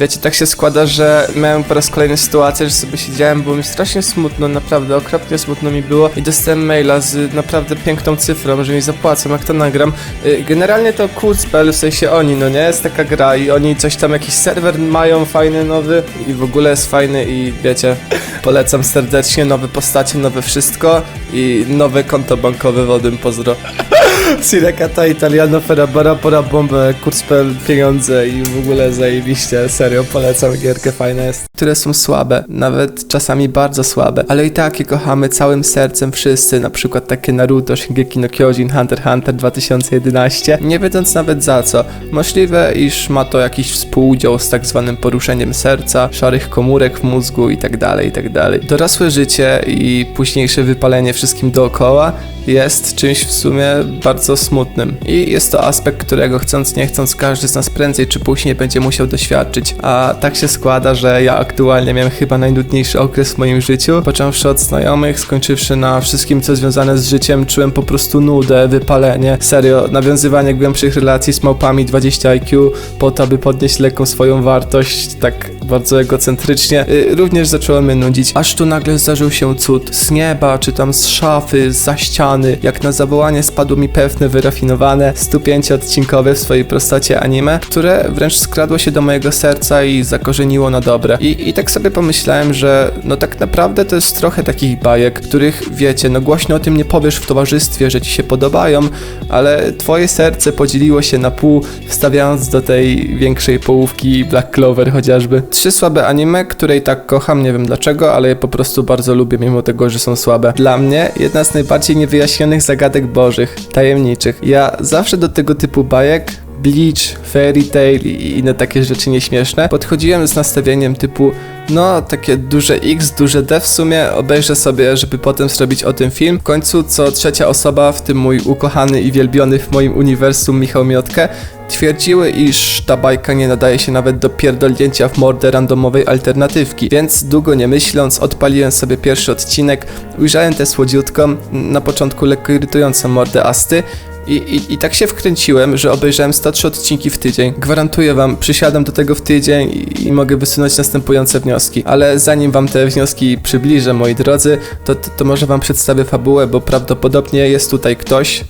Wiecie, tak się składa, że miałem po raz kolejny sytuację, że sobie siedziałem, było mi strasznie smutno, naprawdę, okropnie smutno mi było i dostałem maila z naprawdę piękną cyfrą, że mi zapłacą, jak to nagram. Y, Generalnie to Coolspell, w sensie oni, no nie, jest taka gra i oni coś tam, jakiś serwer mają fajny, nowy i w ogóle jest fajny i wiecie, polecam serdecznie, nowe postacie, nowe wszystko i nowe konto bankowe wodym, pozdro. Sirecata Italiano Ferrabara pora bombę, Kurspel, pieniądze i w ogóle zajebiście, serio, polecam gierkę, fajna jest. Które są słabe, nawet czasami bardzo słabe, ale i tak je kochamy całym sercem wszyscy, na przykład takie Naruto, Shingeki no Kyojin, Hunter Hunter 2011, nie wiedząc nawet za co. Możliwe, iż ma to jakiś współudział z tak zwanym poruszeniem serca, szarych komórek w mózgu i tak dalej, i tak. Dorosłe życie i późniejsze wypalenie wszystkim dookoła jest czymś w sumie bardzo smutnym. I jest to aspekt, którego chcąc nie chcąc każdy z nas prędzej czy później będzie musiał doświadczyć. A tak się składa, że ja aktualnie miałem chyba najnudniejszy okres w moim życiu. Począwszy od znajomych, skończywszy na wszystkim co związane z życiem, czułem po prostu nudę, wypalenie. Serio, nawiązywanie głębszych relacji z małpami 20 IQ po to, aby podnieść lekką swoją wartość, tak bardzo egocentrycznie, y, również zaczęło mnie nudzić. Aż tu nagle zdarzył się cud. Z nieba, czy tam z szafy, za jak na zawołanie spadło mi pewne wyrafinowane, 105 odcinkowe w swojej prostocie anime, które wręcz skradło się do mojego serca i zakorzeniło na dobre. I, I tak sobie pomyślałem, że no tak naprawdę to jest trochę takich bajek, których wiecie, no głośno o tym nie powiesz w towarzystwie, że ci się podobają, ale twoje serce podzieliło się na pół, wstawiając do tej większej połówki Black Clover chociażby. Trzy słabe anime, które i tak kocham, nie wiem dlaczego, ale je po prostu bardzo lubię, mimo tego, że są słabe. Dla mnie jedna z najbardziej niewyjaśnionych zagadek bożych, tajemniczych. Ja zawsze do tego typu bajek Bleach, Fairy Tail i inne takie rzeczy nieśmieszne. Podchodziłem z nastawieniem typu, no takie duże X, duże D w sumie, obejrzę sobie, żeby potem zrobić o tym film. W końcu co trzecia osoba, w tym mój ukochany i wielbiony w moim uniwersum Michał Miotkę, twierdziły, iż ta bajka nie nadaje się nawet do pierdolnięcia w mordę randomowej alternatywki, więc długo nie myśląc odpaliłem sobie pierwszy odcinek, ujrzałem tę słodziutką, na początku lekko irytującą mordę Asty, i, i, I tak się wkręciłem, że obejrzałem 103 odcinki w tydzień. Gwarantuję wam, przysiadam do tego w tydzień i, i mogę wysunąć następujące wnioski. Ale zanim wam te wnioski przybliżę, moi drodzy, to, to, to może wam przedstawię fabułę, bo prawdopodobnie jest tutaj ktoś,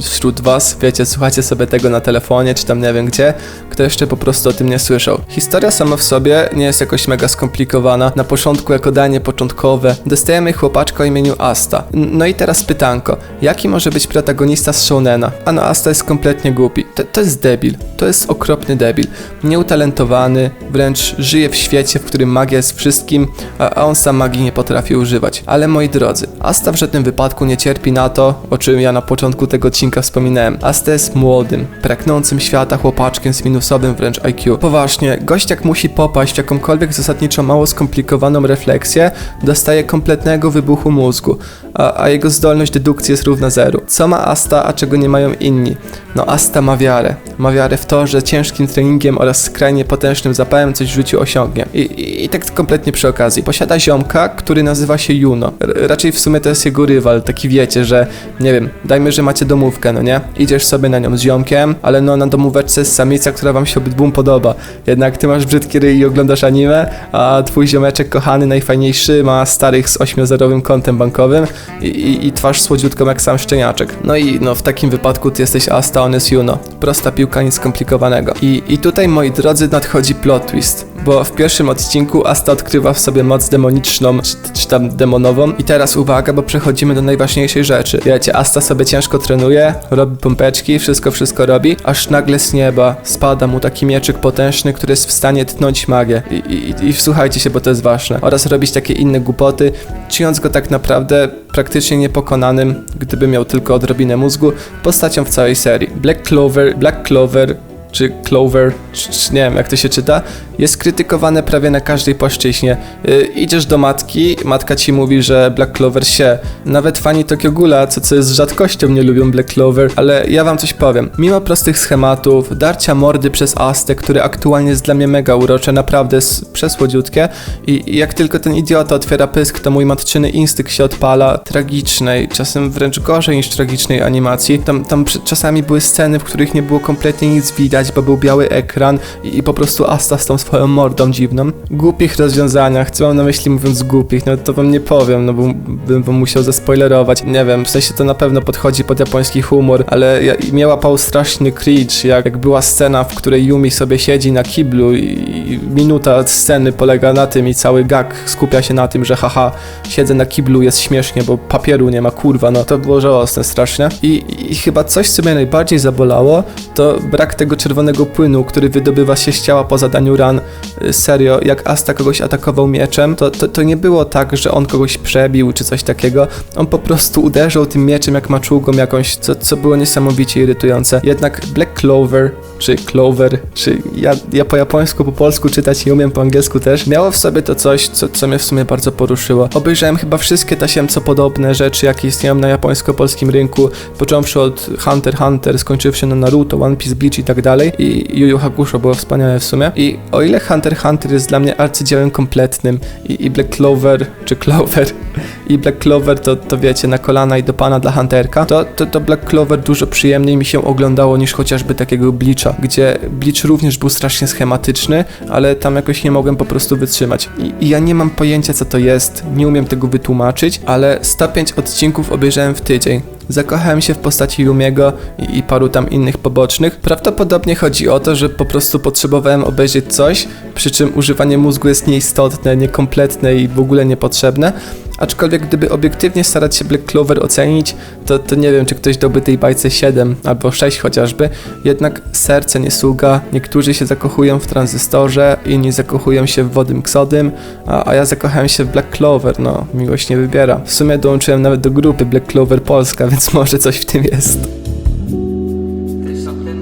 wśród was, wiecie, słuchacie sobie tego na telefonie, czy tam nie wiem gdzie, kto jeszcze po prostu o tym nie słyszał. Historia sama w sobie nie jest jakoś mega skomplikowana. Na początku, jako danie początkowe, dostajemy chłopaczka o imieniu Asta. No i teraz pytanko, jaki może być protagonista z Shounena? A no, Asta jest kompletnie głupi. To, to jest debil. To jest okropny debil. Nieutalentowany, wręcz żyje w świecie, w którym magia jest wszystkim, a, a on sam magii nie potrafi używać. Ale moi drodzy, Asta w żadnym wypadku nie cierpi na to, o czym ja na początku tego wspominałem. Asta jest młodym, pragnącym świata chłopaczkiem z minusowym wręcz IQ. Poważnie, gość jak musi popaść w jakąkolwiek zasadniczo mało skomplikowaną refleksję, dostaje kompletnego wybuchu mózgu, a, a jego zdolność dedukcji jest równa zeru. Co ma Asta, a czego nie mają inni? No Asta ma wiarę. Ma wiarę w to, że ciężkim treningiem oraz skrajnie potężnym zapałem coś w życiu osiągnie. I, i, I tak kompletnie przy okazji. Posiada ziomka, który nazywa się Juno. R raczej w sumie to jest jego rywal, taki wiecie, że nie wiem, dajmy, że macie domówkę, no nie? Idziesz sobie na nią z ziomkiem, ale no na domóweczce jest samica, która wam się obydwu podoba. Jednak ty masz brzydki ryj i oglądasz anime, a twój ziomeczek kochany, najfajniejszy, ma starych z ośmiozerowym kontem bankowym i, i, i twarz słodziutką jak sam szczeniaczek. No i no w takim wypadku ty jesteś Asta, on jest Juno. Prosta piłka, nic skomplikowanego. I, I tutaj, moi drodzy, nadchodzi plot twist. Bo w pierwszym odcinku Asta odkrywa w sobie moc demoniczną, czy, czy tam demonową. I teraz uwaga, bo przechodzimy do najważniejszej rzeczy. Wiecie, Asta sobie ciężko trenuje, robi pompeczki, wszystko, wszystko robi, aż nagle z nieba spada mu taki mieczyk potężny, który jest w stanie tnąć magię. I, i, i słuchajcie się, bo to jest ważne. Oraz robić takie inne głupoty, czyniąc go tak naprawdę praktycznie niepokonanym, gdyby miał tylko odrobinę mózgu, postacią w całej serii. Black Clover, Black Clover czy Clover, czy, czy nie wiem jak to się czyta, jest krytykowane prawie na każdej płaszczyźnie. Yy, idziesz do matki, matka ci mówi, że Black Clover się. Nawet fani Tokyo Ghoula, co, co jest rzadkością, nie lubią Black Clover, ale ja wam coś powiem. Mimo prostych schematów, darcia mordy przez Astę, które aktualnie jest dla mnie mega urocze, naprawdę jest przesłodziutkie i, i jak tylko ten idiota otwiera pysk, to mój matczyny instynkt się odpala tragicznej, czasem wręcz gorzej niż tragicznej animacji. Tam, tam czasami były sceny, w których nie było kompletnie nic widać, widać, bo był biały ekran i, i po prostu Asta z tą swoją mordą dziwną. Głupich rozwiązaniach, co mam na myśli mówiąc głupich, no to wam nie powiem, no bo bym wam musiał zaspoilerować. Nie wiem, w sensie to na pewno podchodzi pod japoński humor, ale ja, mnie łapał straszny cringe, jak, jak była scena, w której Yumi sobie siedzi na kiblu i, i minuta sceny polega na tym i cały gag skupia się na tym, że haha, siedzę na kiblu, jest śmiesznie, bo papieru nie ma, kurwa, no to było żałosne strasznie. I, i chyba coś, co mnie najbardziej zabolało, to brak tego czerwonego płynu, który wydobywa się z ciała po zadaniu ran. Y, Serio, jak Asta kogoś atakował mieczem, to, to, to nie było tak, że on kogoś przebił czy coś takiego. On po prostu uderzył tym mieczem jak maczugą jakąś, co, co było niesamowicie irytujące. Jednak Black Clover, czy Clover, czy ja, ja po japońsku, po polsku czytać nie umiem, po angielsku też, miało w sobie to coś, co, co mnie w sumie bardzo poruszyło. Obejrzałem chyba wszystkie tasiemco podobne rzeczy, jakie istnieją na japońsko-polskim rynku, począwszy od Hunter Hunter, skończywszy na Naruto, One Piece, Bleach i tak dalej. I Yu Yu Hakusho było wspaniałe w sumie. I o ile Hunter Hunter jest dla mnie arcydziełem kompletnym i, i Black Clover, czy Clover, i Black Clover to, to wiecie, na kolana i do pana dla Hunterka, to, to, to Black Clover dużo przyjemniej mi się oglądało niż chociażby takiego Bleacha, gdzie Bleach również był strasznie schematyczny, ale tam jakoś nie mogłem po prostu wytrzymać. I, I ja nie mam pojęcia co to jest, nie umiem tego wytłumaczyć, ale 105 odcinków obejrzałem w tydzień. Zakochałem się w postaci Yumiego i, i paru tam innych pobocznych. Prawdopodobnie chodzi o to, że po prostu potrzebowałem obejrzeć coś, przy czym używanie mózgu jest nieistotne, niekompletne i w ogóle niepotrzebne. Aczkolwiek gdyby obiektywnie starać się Black Clover ocenić, to, to nie wiem, czy ktoś dałby tej bajce 7 albo 6 chociażby. Jednak serce nie sługa, niektórzy się zakochują w tranzystorze, inni zakochują się w wodym ksodym, a, a ja zakochałem się w Black Clover, no miłość nie wybiera. W sumie dołączyłem nawet do grupy Black Clover Polska, więc może coś w tym jest.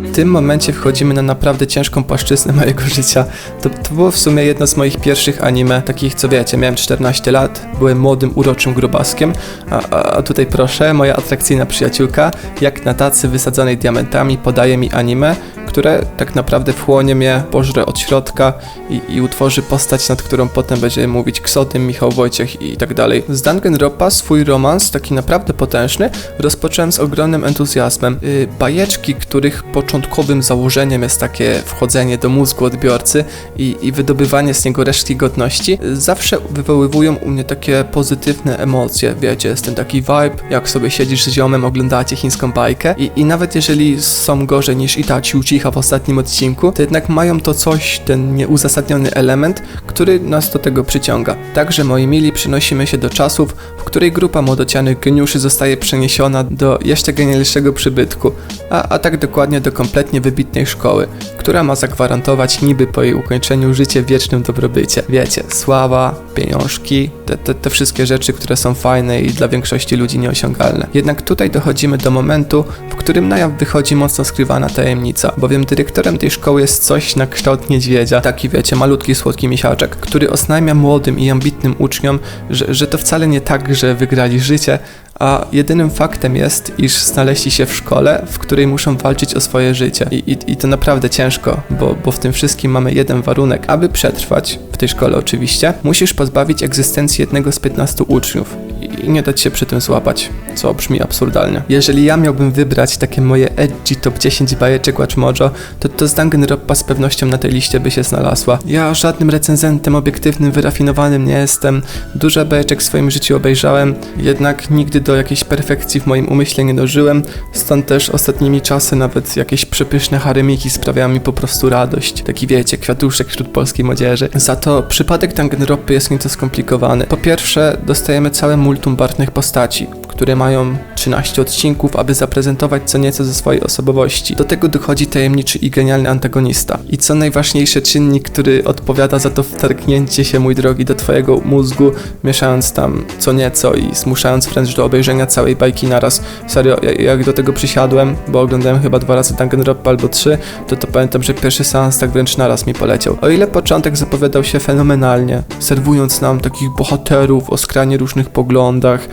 W tym momencie wchodzimy na naprawdę ciężką płaszczyznę mojego życia. To, to było w sumie jedno z moich pierwszych anime, takich co wiecie, miałem 14 lat, byłem młodym, uroczym grubaskiem, a, a, tutaj proszę, moja atrakcyjna przyjaciółka, jak na tacy wysadzonej diamentami podaje mi anime, które tak naprawdę wchłonie mnie, pożre od środka i, i utworzy postać, nad którą potem będzie mówić Ksotym, Michał Wojciech i tak dalej. Z Danganronpa swój romans, taki naprawdę potężny, rozpocząłem z ogromnym entuzjazmem. Yy, bajeczki, których początkowym założeniem jest takie wchodzenie do mózgu odbiorcy i, i wydobywanie z niego resztki godności, yy, zawsze wywoływują u mnie takie pozytywne emocje. Wiecie, jest ten taki vibe, jak sobie siedzisz z ziomem, oglądacie chińską bajkę i, i nawet jeżeli są gorzej niż Itachi Uchiha w ostatnim odcinku, to jednak mają to coś, ten nieuzasadniony element, który nas do tego przyciąga. Także moi mili, przenosimy się do czasów, w której grupa młodocianych geniuszy zostaje przeniesiona do jeszcze genialniejszego przybytku, a, a tak dokładnie do kompletnie wybitnej szkoły, która ma zagwarantować niby po jej ukończeniu życie wiecznym dobrobycie. Wiecie, sława, pieniążki, te, te, te wszystkie rzeczy, które są fajne i dla większości ludzi nieosiągalne. Jednak tutaj dochodzimy do momentu, w którym na jaw wychodzi mocno skrywana tajemnica, bowiem dyrektorem tej szkoły jest coś na kształt niedźwiedzia, taki wiecie, malutki, słodki misiaczek, który oznajmia młodym i ambitnym uczniom, że, że to wcale nie tak, że wygrali życie, a jedynym faktem jest, iż znaleźli się w szkole, w której muszą walczyć o swoje życie. I, i, i to naprawdę ciężko, bo, bo w tym wszystkim mamy jeden warunek. Aby przetrwać, w tej szkole oczywiście, musisz pozbawić egzystencji jednego z 15 uczniów i, nie dać się przy tym złapać, co brzmi absurdalnie. Jeżeli ja miałbym wybrać takie moje edgy top 10 bajeczek Watch Mojo, to, to z Danganronpa z pewnością na tej liście by się znalazła. Ja żadnym recenzentem obiektywnym, wyrafinowanym nie jestem. Dużo bajeczek w swoim życiu obejrzałem, jednak nigdy do jakiejś perfekcji w moim umyśle nie dożyłem, stąd też ostatnimi czasy nawet jakieś przepyszne haremiki sprawiają mi po prostu radość. Taki wiecie, kwiatuszek wśród polskiej młodzieży. Za to przypadek Danganronpy jest nieco skomplikowany. Po pierwsze, dostajemy całe multum barwnych postaci, które mają 13 odcinków, aby zaprezentować co nieco ze swojej osobowości. Do tego dochodzi tajemniczy i genialny antagonista. I co najważniejsze, czynnik, który odpowiada za to wtargnięcie się, mój drogi, do twojego mózgu, mieszając tam co nieco i zmuszając wręcz do obejrzenia całej bajki naraz. Serio, ja- jak do tego przysiadłem, bo oglądałem chyba dwa razy Danganronpa albo trzy, to to pamiętam, że pierwszy seans tak wręcz naraz mi poleciał. O ile początek zapowiadał się fenomenalnie, serwując nam takich bohaterów o skrajnie różnych poglądach,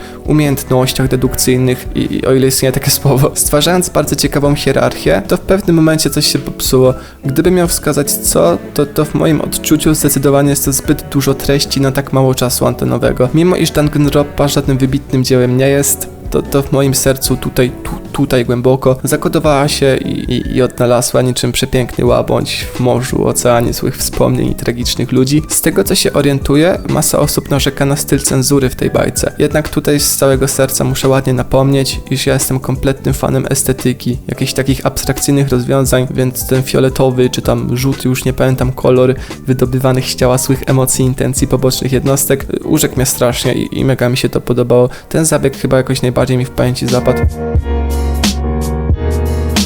dedukcyjnych i, i o ile istnieje takie słowo, stwarzając bardzo ciekawą hierarchię, to w pewnym momencie coś się popsuło. Gdybym miał wskazać co, to, to w moim odczuciu zdecydowanie jest to zbyt dużo treści na tak mało czasu antenowego. Mimo iż Danganronpa żadnym wybitnym dziełem nie jest, to, to w moim sercu tutaj, tu, tutaj głęboko zakodowała się i, i, i odnalazła niczym przepiękny łabędź w morzu, oceanie złych wspomnień i tragicznych ludzi. Z tego co się orientuję, masa osób narzeka na styl cenzury w tej bajce. Jednak tutaj z całego serca muszę ładnie napomnieć, iż ja jestem kompletnym fanem estetyki, jakichś takich abstrakcyjnych rozwiązań, więc ten fioletowy czy tam żółty, już nie pamiętam kolor, wydobywanych z ciała złych emocji, intencji pobocznych jednostek, urzekł mnie strasznie i, i mega mi się to podobało. Ten zabieg chyba jakoś najbardziej mi w pamięci zapadł.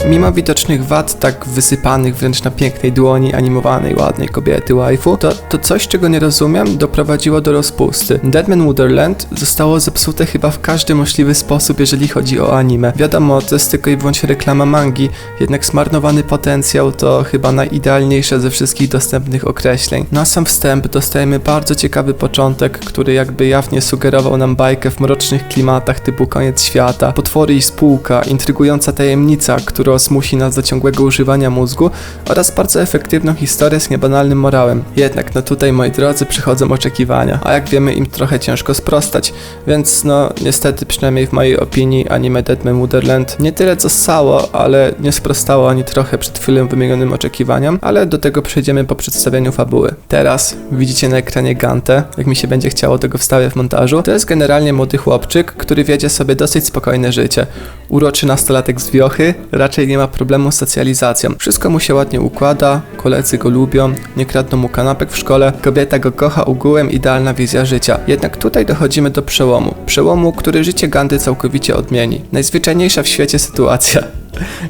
Mimo widocznych wad, tak wysypanych wręcz na pięknej dłoni animowanej, ładnej kobiety waifu, to, to coś, czego nie rozumiem, doprowadziło do rozpusty. Deadman Wonderland zostało zepsute chyba w każdy możliwy sposób, jeżeli chodzi o anime. Wiadomo, to jest tylko i wyłącznie reklama mangi, jednak zmarnowany potencjał to chyba najidealniejsze ze wszystkich dostępnych określeń. Na sam wstęp dostajemy bardzo ciekawy początek, który jakby jawnie sugerował nam bajkę w mrocznych klimatach typu koniec świata, potwory i spółka, intrygująca tajemnica, która zmusi nas do ciągłego używania mózgu oraz bardzo efektywną historię z niebanalnym morałem. Jednak no tutaj moi drodzy przychodzą oczekiwania, a jak wiemy im trochę ciężko sprostać, więc no niestety przynajmniej w mojej opinii anime Deadman Wonderland nie tyle co ssało, ale nie sprostało ani trochę przed chwilą wymienionym oczekiwaniom, ale do tego przejdziemy po przedstawieniu fabuły. Teraz widzicie na ekranie Gantę, jak mi się będzie chciało tego wstawię w montażu. To jest generalnie młody chłopczyk, który wiedzie sobie dosyć spokojne życie. Uroczy nastolatek z wiochy, raczej nie ma problemu z socjalizacją. Wszystko mu się ładnie układa, koledzy go lubią, nie kradną mu kanapek w szkole, kobieta go kocha ogółem, idealna wizja życia. Jednak tutaj dochodzimy do przełomu. Przełomu, który życie Gandy całkowicie odmieni. Najzwyczajniejsza w świecie sytuacja.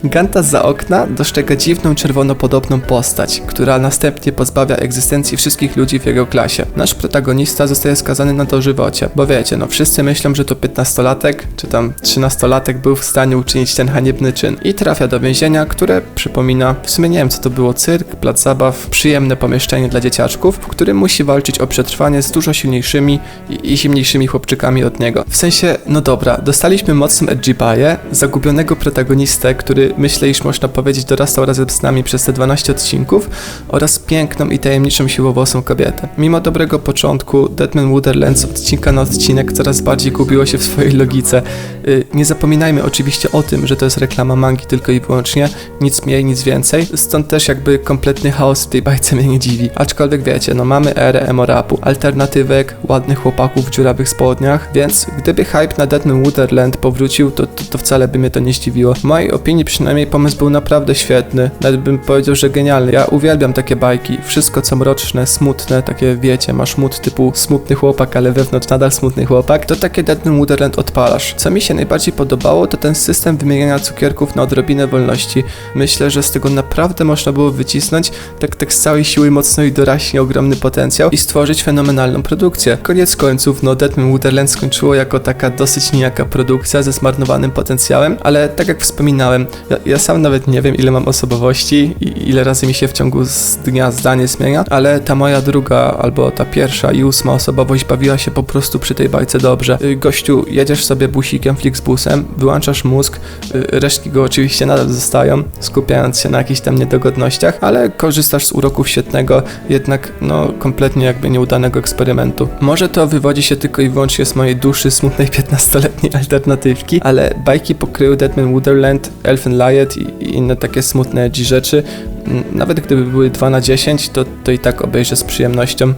Ganta za okna dostrzega dziwną czerwonopodobną postać, która następnie pozbawia egzystencji wszystkich ludzi w jego klasie. Nasz protagonista zostaje skazany na dożywocie, bo wiecie, no wszyscy myślą, że to 15-latek, czy tam 13-latek był w stanie uczynić ten haniebny czyn i trafia do więzienia, które przypomina, w sumie nie wiem co to było, cyrk, plac zabaw, przyjemne pomieszczenie dla dzieciaczków, w którym musi walczyć o przetrwanie z dużo silniejszymi i, i chłopczykami od niego. W sensie, no dobra, dostaliśmy mocną edgy baję, zagubionego protagonistę, który myślę, iż można powiedzieć dorastał razem z nami przez te 12 odcinków oraz piękną i tajemniczą siłowłosą kobietę. Mimo dobrego początku, Deadman Wonderland z odcinka na odcinek coraz bardziej gubiło się w swojej logice. Yy, nie zapominajmy oczywiście o tym, że to jest reklama mangi tylko i wyłącznie, nic mniej, nic więcej, stąd też jakby kompletny chaos w tej bajce mnie nie dziwi. Aczkolwiek wiecie, no mamy erę emo-rapu, alternatywek, ładnych chłopaków w dziurawych spodniach, więc gdyby hype na Deadman Wonderland powrócił, to, to, to wcale by mnie to nie zdziwiło. W mojej opinii przynajmniej pomysł był naprawdę świetny, nawet bym powiedział, że genialny. Ja uwielbiam takie bajki, wszystko co mroczne, smutne, takie wiecie, masz mód typu smutny chłopak, ale wewnątrz nadal smutny chłopak, to takie Deadman Wonderland odpalasz. Co mi się najbardziej podobało, to ten system wymieniania cukierków na odrobinę wolności. Myślę, że z tego naprawdę można było wycisnąć tak, tak z całej siły mocno i doraźnie ogromny potencjał i stworzyć fenomenalną produkcję. Koniec końców, no Deadman Wonderland skończyło jako taka dosyć nijaka produkcja ze zmarnowanym potencjałem, ale tak jak wspominałem, ja, ja sam nawet nie wiem ile mam osobowości i ile razy mi się w ciągu dnia zdanie zmienia, ale ta moja druga albo ta pierwsza i ósma osobowość bawiła się po prostu przy tej bajce dobrze. Y, Gościu, jedziesz sobie busikiem Flixbusem, wyłączasz mózg, y, resztki go oczywiście nadal zostają, skupiając się na jakichś tam niedogodnościach, ale korzystasz z uroków świetnego, jednak no kompletnie jakby nieudanego eksperymentu. Może to wywodzi się tylko i wyłącznie z mojej duszy smutnej 15-letniej alternatywki, ale bajki pokryły Deadman Wonderland, Elfen Light i, inne takie smutne edgy rzeczy, nawet gdyby były 2 na 10, to, to i tak obejrzę z przyjemnością.